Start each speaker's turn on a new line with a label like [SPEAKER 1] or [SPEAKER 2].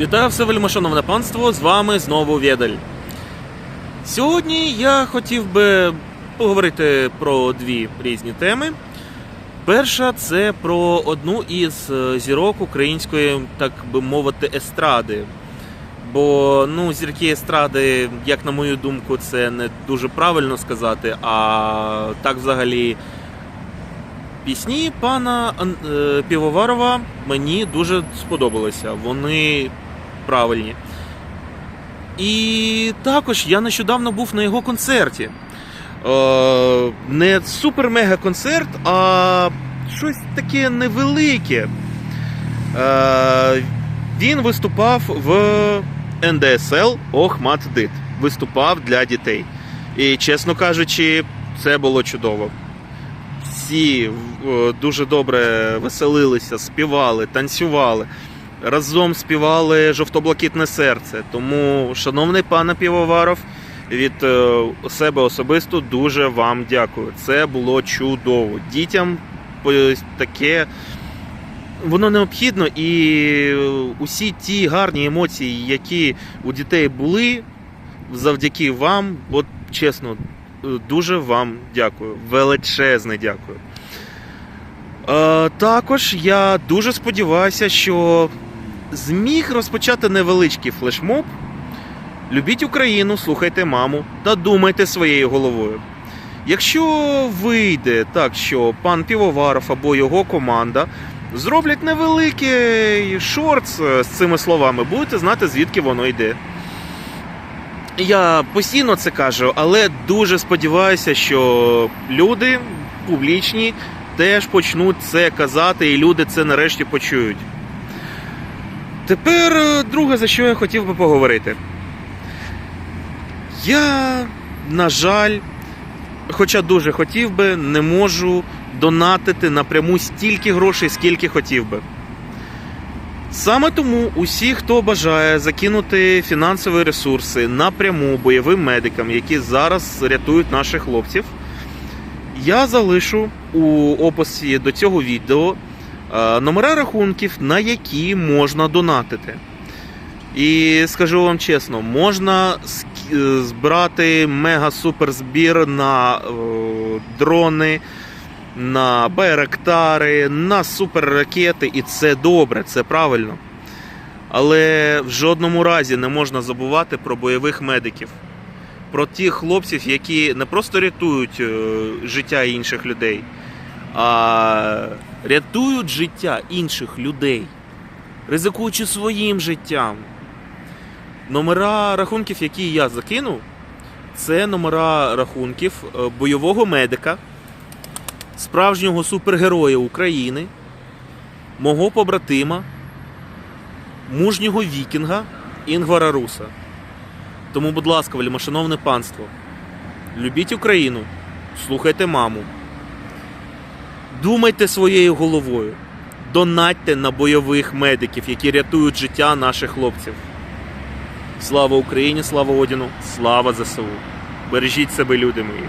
[SPEAKER 1] Вітаю все вельмишановне панство, з вами знову Ведель. Сьогодні я хотів би поговорити про дві різні теми. Перша це про одну із е, зірок української, так би мовити, естради. Бо ну, зірки естради, як на мою думку, це не дуже правильно сказати, а так взагалі. Пісні пана е, Півоварова мені дуже сподобалися. Вони правильні. І також я нещодавно був на його концерті. Е, не супер-мега-концерт, а щось таке невелике. Е, він виступав в НДСЛ Охмат Дит. Виступав для дітей. І, чесно кажучи, це було чудово. Всі е, дуже добре веселилися, співали, танцювали. Разом співали жовто-блакитне серце. Тому, шановний пане Півоваров, від е, себе особисто дуже вам дякую. Це було чудово. Дітям таке воно необхідно, і е, усі ті гарні емоції, які у дітей були, завдяки вам, от чесно, дуже вам дякую. Величезне дякую. Е, також я дуже сподіваюся, що зміг розпочати невеличкий флешмоб. Любіть Україну, слухайте маму та думайте своєю головою. Якщо вийде так, що пан Півоваров або його команда зроблять невеликий шортс з цими словами, будете знати, звідки воно йде. Я постійно це кажу, але дуже сподіваюся, що люди публічні теж почнуть це казати, і люди це нарешті почують. Тепер е, друге, за що я хотів би поговорити. Я, на жаль, хоча дуже хотів би, не можу донатити напряму стільки грошей, скільки хотів би. Саме тому усі, хто бажає закинути фінансові ресурси напряму бойовим медикам, які зараз рятують наших хлопців, я залишу у описі до цього відео е, номера рахунків, на які можна донатити. І скажу вам чесно, можна е, збирати мега-супер збір на е, дрони, на байрактари, на суперракети, і це добре, це правильно. Але в жодному разі не можна забувати про бойових медиків, про тих хлопців, які не просто рятують е, життя інших людей, а рятують життя інших людей, ризикуючи своїм життям. Номера рахунків, які я закинув, це номера рахунків е, бойового медика, справжнього супергероя України, мого побратима, мужнього вікінга Інгвара Руса. Тому, будь ласка, вельмишановне панство, любіть Україну, слухайте маму, думайте своєю головою, донатьте на бойових медиків, які рятують життя наших хлопців. Слава Україні, слава Одіну, слава ЗСУ. Бережіть себе, люди мої.